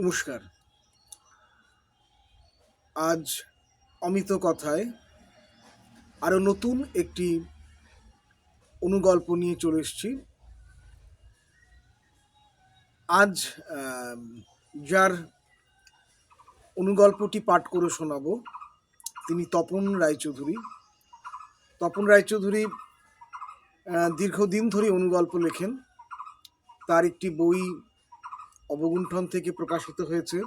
নমস্কার। আজ অমিত কথায় আরও নতুন একটি অনুগল্প নিয়ে চলে এসেছি। আজ যার অনুগল্পটি পাঠ করে শোনাবো, তিনি তপন রায়চৌধুরী। তপন রায়চৌধুরী দীর্ঘদিন ধরে অনুগল্প লেখেন। তার একটি বই অবগুণ্ঠন থেকে প্রকাশিত হয়েছে।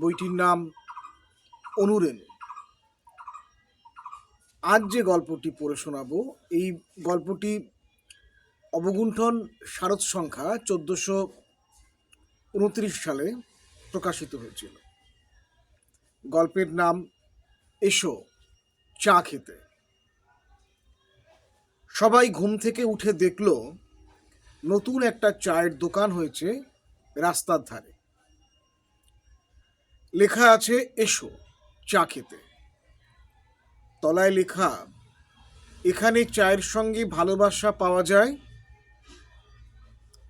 বইটির নাম অনুরেণু আজ যে গল্পটি পড়ে শোনাবো, এই গল্পটি অবগুণ্ঠন শারদ সংখ্যা চোদ্দোশো উনত্রিশ সালে প্রকাশিত হয়েছিল। গল্পের নাম এসো, চা খেতে। সবাই ঘুম থেকে উঠে দেখল নতুন একটা চায়ের দোকান হয়েছে রাস্তার ধারে। লেখা আছে, এসো চা খেতে। তলায় লেখা, এখানে চায়ের সঙ্গে ভালোবাসা পাওয়া যায়?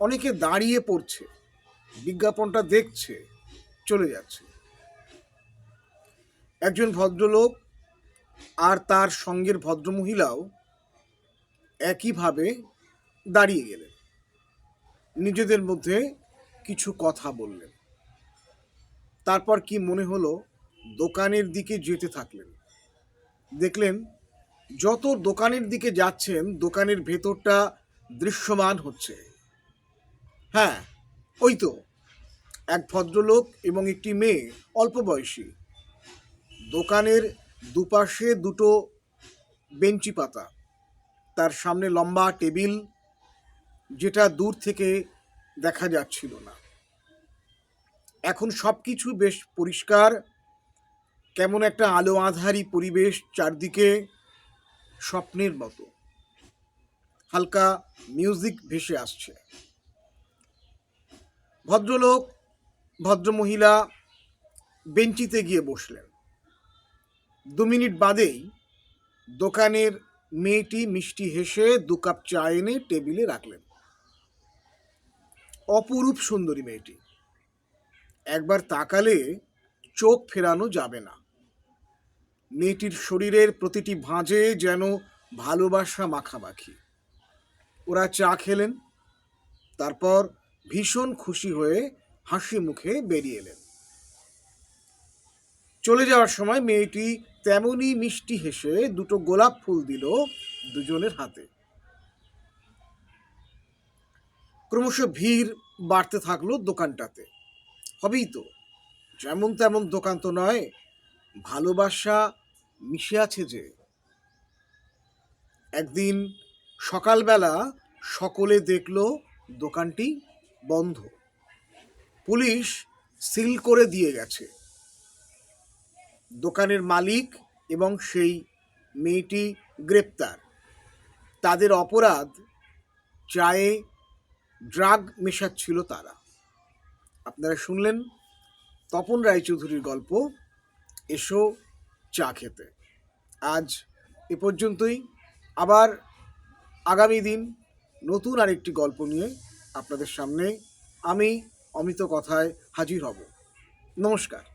অনেকে দাঁড়িয়ে পড়ছে, বিজ্ঞাপনটা দেখছে, চলে যাচ্ছে। একজন ভদ্রলোক আর তার সঙ্গের ভদ্রমহিলাও একইভাবে দাঁড়িয়ে গেলেন। নিজেদের মধ্যে কিছু কথা বললেন। তারপর কি মনে হলো, দোকানের দিকে যেতে থাকলেন। দেখলেন, যত দোকানের দিকে যাচ্ছেন, দোকানের ভেতরটা দৃশ্যমান হচ্ছে। হ্যাঁ ওই তো, এক ভদ্রলোক এবং একটি মেয়ে, অল্প বয়সী। দোকানের দুপাশে দুটো বেঞ্চি পাতা। তার সামনে লম্বা টেবিল যেটা দূর থেকে দেখা যাচ্ছিল না। এখন সব কিছু বেশ পরিষ্কার, কেমন একটা আলো আধারি পরিবেশ চারদিকে স্বপ্নের মতো। হালকা মিউজিক ভেসে আসছে। ভদ্রলোক, ভদ্রমহিলা বেঞ্চিতে গিয়ে বসলেন। দু মিনিট বাদেই দোকানের মেয়েটি মিষ্টি হেসে দু কাপ চা এনে টেবিলে রাখলেন। অপরূপ সুন্দরী মেয়েটি। একবার তাকালে চোখ ফেরানো যাবে না। মেয়েটির শরীরের প্রতিটি ভাঁজে যেন ভালোবাসা মাখামাখি। ওরা চা খেলেন, তারপর ভীষণ খুশি হয়ে হাসি মুখে বেরিয়ে এলেন। চলে যাওয়ার সময় মেয়েটি তেমনই মিষ্টি হেসে দুটো গোলাপ ফুল দিল দুজনের হাতে। ক্রমশ ভিড় বাড়তে থাকল দোকানটাতে। হবেই তো। যেমন তেমন দোকান তো নয়, ভালোবাসা মিশে আছে যে। একদিন সকালবেলা সকলে দেখল দোকানটি বন্ধ। পুলিশ সিল করে দিয়ে গেছে। দোকানের মালিক এবং সেই মেয়েটি গ্রেপ্তার। তাদের অপরাধ চায়ে ড্রাগ মেশাচ্ছিল তারা। আপনারা শুনলেন তপন রায়চৌধুরীর গল্প, এসো চা খেতে। আজ এ পর্যন্তই। আবার আগামী দিন নতুন আরেকটি গল্প নিয়ে আপনাদের সামনে আমি অমিত কথায় হাজির হব। নমস্কার।